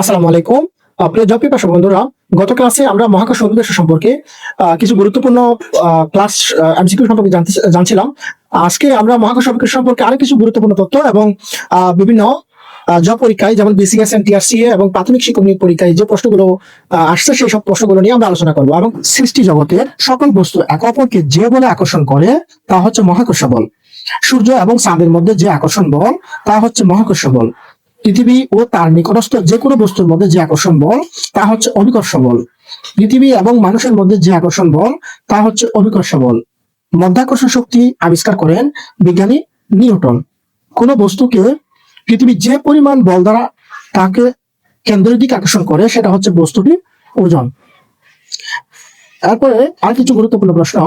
আসসালামু আলাইকুম। প্রিয় জব পিপাসু বন্ধুরা, গত ক্লাসে আমরা মহাকাশ অভিবাস সম্পর্কে কিছু গুরুত্বপূর্ণ ক্লাস এমসিকিউ সম্পর্কে জানছিলাম। আজকে আমরা মহাকাশ অভিবাস সম্পর্কে আরও কিছু গুরুত্বপূর্ণ তথ্য এবং বিভিন্ন জব পরীক্ষায়, যেমন বিসিএস এন্ড টিআরসিএ এবং প্রাথমিক শিক্ষক নিয়োগ পরীক্ষায় যে প্রশ্নগুলো আসছে সেই সব প্রশ্নগুলো নিয়ে আমরা আলোচনা করব এবং সৃষ্টি জগতের সকল বস্তু একে অপরকে যে বলে আকর্ষণ করে, তা হচ্ছে মহাকর্ষ বল। সূর্য এবং চাঁদের মধ্যে যে আকর্ষণ বল, তা হচ্ছে মহাকর্ষ বল। পৃথিবী ও তার নিকটস্থ যে কোনো বস্তুর মধ্যে যে আকর্ষণ বল, তা হচ্ছে অভিকর্ষ বল। পৃথিবী এবং মানুষের মধ্যে যে আকর্ষণ বল, তা হচ্ছে অভিকর্ষ বল। মধ্যাকর্ষণ শক্তি আবিষ্কার করেন বিজ্ঞানী নিউটন। কোনো বস্তুকে পৃথিবী যে পরিমাণ বল দ্বারা তাকে কেন্দ্রের দিকে আকর্ষণ করে, সেটা হচ্ছে বস্তুটির ওজন। তারপরে আর কিছু গুরুত্বপূর্ণ প্রশ্ন।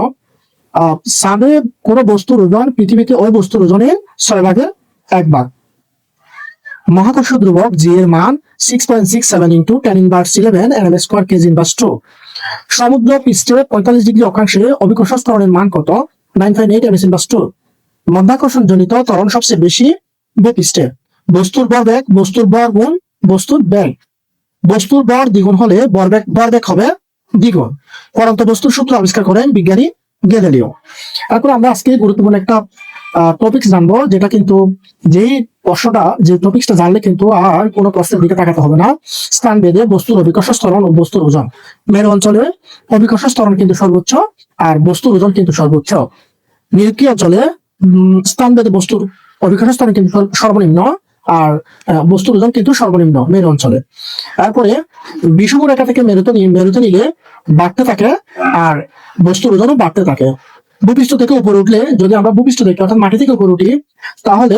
চাঁদে কোনো বস্তুর ওজন পৃথিবীতে ওই বস্তুর ওজনের ছয় ভাগের এক ভাগ। মহাকর্ষ ধ্রুবক জি এর মান six point six seven into ten inverse eleven M square KG inverse two সমুদ্র পৃষ্ঠে পঁয়তাল্লিশ ডিগ্রি অক্ষাংশে অভিকর্ষ স্তরণের মান কত? Nine point eight M S inverse two মধ্যাকর্ষণ জনিত ত্বরণ সবচেয়ে বেশি ভূপৃষ্ঠে বস্তুর ভর বেগ, বস্তুর ভর গুণ, বস্তুর বেগ। বস্তুর ভর দ্বিগুণ হলে ভরবেগ ভরবেগ হবে দ্বিগুণ। পরন্ত বস্তুর সূত্র আবিষ্কার করেন বিজ্ঞানী গ্যালিলিও। তারপর আমরা আজকে গুরুত্বপূর্ণ একটা টপিক জানব, যেটা কিন্তু যেই প্রশ্নটা যে টপিকটা জানলে কিন্তু আর কোনো প্রশ্নের দিকে তাকাতে হবে না। স্থান ভেদে বস্তুর অভিকর্ষ স্তরণ ও বস্তুর ওজন। মেরু অঞ্চলে অভিকর্ষ স্তরণ কিন্তু সর্বোচ্চ আর বস্তুর ওজন কিন্তু সর্বোচ্চ। নিরক্ষীয় অঞ্চলে স্থান ভেদে বস্তুর অভিকর্ষ স্তরণ কিন্তু সর্বনিম্ন আর বস্তুর ওজন কিন্তু সর্বনিম্ন মেরু অঞ্চলে। তারপরে বিষুব রেখা থেকে মেরুতে মেরুতে নিলে বাড়তে থাকে আর বস্তুর ওজনও বাড়তে থাকে। ভূপৃষ্ঠ থেকে উপরে উঠলে যদি আমরা ভূপৃষ্ঠ দেখি, অর্থাৎ মাটি থেকে উপরে উঠি, তাহলে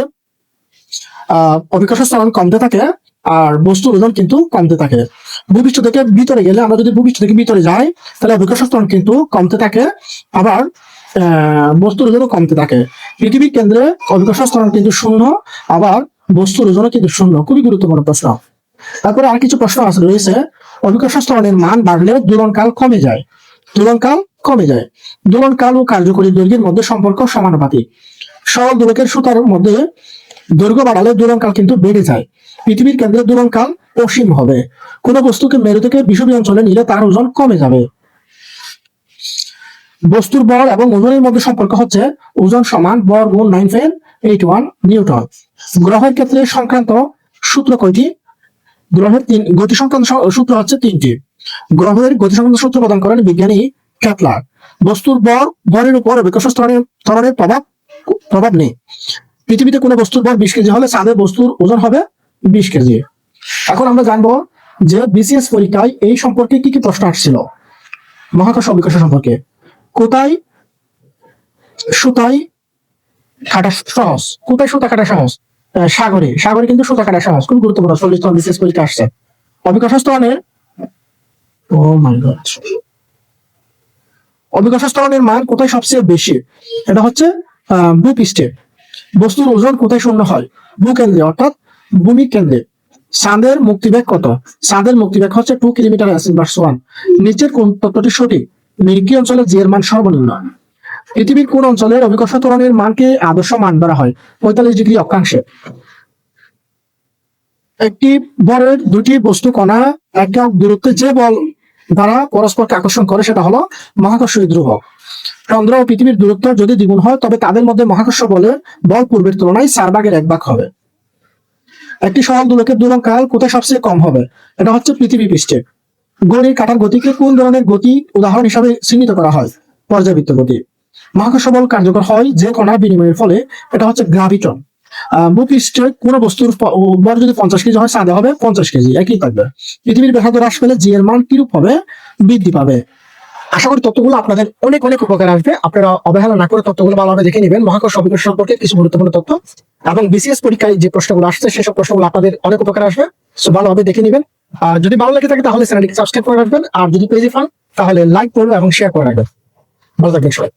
অভিকর্ষ স্তরণ কমতে থাকে আর বস্তুর ওজন কিন্তু কমতে থাকে। ভূপৃষ্ঠ থেকে ভিতরে গেলে আমরা যদি ভূপৃষ্ঠ থেকে ভিতরে যাই, তাহলে অভিকর্ষ স্তরণ কিন্তু কমতে থাকে, আবার বস্তুর ওজনও কমতে থাকে। পৃথিবীর কেন্দ্রে অভিকর্ষ স্তরণ কিন্তু শূন্য, আবার বস্তুর ওজনও কিন্তু শূন্য। খুবই গুরুত্বপূর্ণ প্রশ্ন। তারপরে আর কিছু প্রশ্ন আছে, রয়েছে, অভিকর্ষ স্তরণের মান বাড়লে দোলনকাল কমে যায়। দোলনকাল কমে যায়। দোলনকাল ও কার্যকরী দৈর্ঘ্যের মধ্যে সম্পর্ক সমানুপাতিক। সরল দোলকের সুতার মধ্যে দৈর্ঘ্য বাড়ালে দোলনকাল কিন্তু বেড়ে যায়। পৃথিবীর কেন্দ্রে দোলনকাল অসীম হবে। কোনো বস্তুকে মেরু থেকে বিষুবী অঞ্চলে নিলে তার ওজন কমে যাবে। বস্তুর বল এবং ওজনের মধ্যে সম্পর্ক হচ্ছে ওজন সমান বর গুণ nine point eight one newton. গ্রহের ক্ষেত্রে সংক্রান্ত সূত্র কয়টি? গ্রহের তিন গতি সংক্রান্ত সূত্র হচ্ছে তিনটি। গ্রহের গতি সংক্রান্ত সূত্র প্রদান করেন বিজ্ঞানী ক্যাপলার বস্তুর বর ভরের উপর বিকশ স্তরের প্রভাব প্রভাব নেই। পৃথিবীতে কোনো বস্তুর ভর বিশ কেজি হলে চাঁদের বস্তুর ওজন হবে বিশ কেজি। এখন আমরা জানব যে বিসিএস পরীক্ষায় এই সম্পর্কে কি কি প্রশ্ন আসছিল? মহাকাশ অবিকাশ সম্পর্কে। কোথায় সুতাই কাটা সহজ? কোথায় সুতা কাটা সহজ? সাগরে। সাগরে কিন্তু সুতা কাটা সহজ। খুব গুরুত্বপূর্ণ। চল্লিশ তন বিসিএস পরীক্ষা আসছে। অবিকাশ স্তরণের ও মাই গড। অবিকাশ স্তরণের মান কোথায় সবচেয়ে বেশি? এটা হচ্ছে আহ, ভূপৃষ্ঠে বস্তুর ওজন কোথায় শূন্য হয়? ভূকেন্দ্রে অর্থাৎ ভূমি কেন্দ্রে। চাঁদের মুক্তিবেগ কত? চাঁদের মুক্তিবেগ হচ্ছে টু কিলোমিটার ভার্স ওয়ান নিচের কোন তত্ত্বটি সঠিক? মিল্কি অঞ্চলে জি এর মান সর্বনিম্ন। পৃথিবীর কোন অঞ্চলের অভিকর্ষ ত্বরণের মানকে আদর্শ মান ধরা হয়? পঁয়তাল্লিশ ডিগ্রি অক্ষাংশে। একটি বলের দুটি বস্তু কণা একক দূরত্বে যে বল দ্বারা পরস্পরকে আকর্ষণ করে সেটা হলো মহাকর্ষীয় ধ্রুবক চন্দ্র ও পৃথিবীর দূরত্ব যদি দ্বিগুণ হয়, তবে তাদের মধ্যে মহাকর্ষ বলের বল পূর্বের তুলনায় চার ভাগের এক ভাগ হবে। একটি সরল দোলকের দোলনকাল কোথায় সবচেয়ে কম হবে? এটা হচ্ছে পৃথিবী পৃষ্ঠে গড়ির কাটার গতিকে কোন ধরনের গতি উদাহরণ হিসাবে চিহ্নিত করা হয়? পর্যাবৃত্ত গতি। মহাকর্ষ বল কার্যকর হয় যে কণার বিনিময়ের ফলে, এটা হচ্ছে গ্রাভিটন। ভূপৃষ্ঠে কোনো বস্তুর ভর যদি পঞ্চাশ কেজি হয় চাঁদে হবে পঞ্চাশ কেজি, একই থাকবে। পৃথিবীর ব্যাসার্ধ হ্রাস পেলে জি এর মান কিরূপ হবে বৃদ্ধি পাবে? আশা করি তথ্যগুলো আপনাদের অনেক অনেক উপকার আসবে। আপনারা অবহেলা না করে তথ্যগুলো ভালোভাবে দেখে নেবেন। মহাকর্ষ অভিকর্ষ সম্পর্কে কিছু গুরুত্বপূর্ণ তথ্য। এবং বিসিএস পরীক্ষায় যে প্রশ্নগুলো আসছে, সেসব প্রশ্নগুলো আপনাদের অনেক উপকার আসবে। সো ভালোভাবে দেখে নেবেন। আর যদি ভালো লাগে থাকে, তাহলে চ্যানেলটিকে সাবস্ক্রাইব করে রাখবেন। আর যদি পেজে পান, তাহলে লাইক করবেন এবং শেয়ার করে রাখবেন। ভালো থাকবেন সবাই।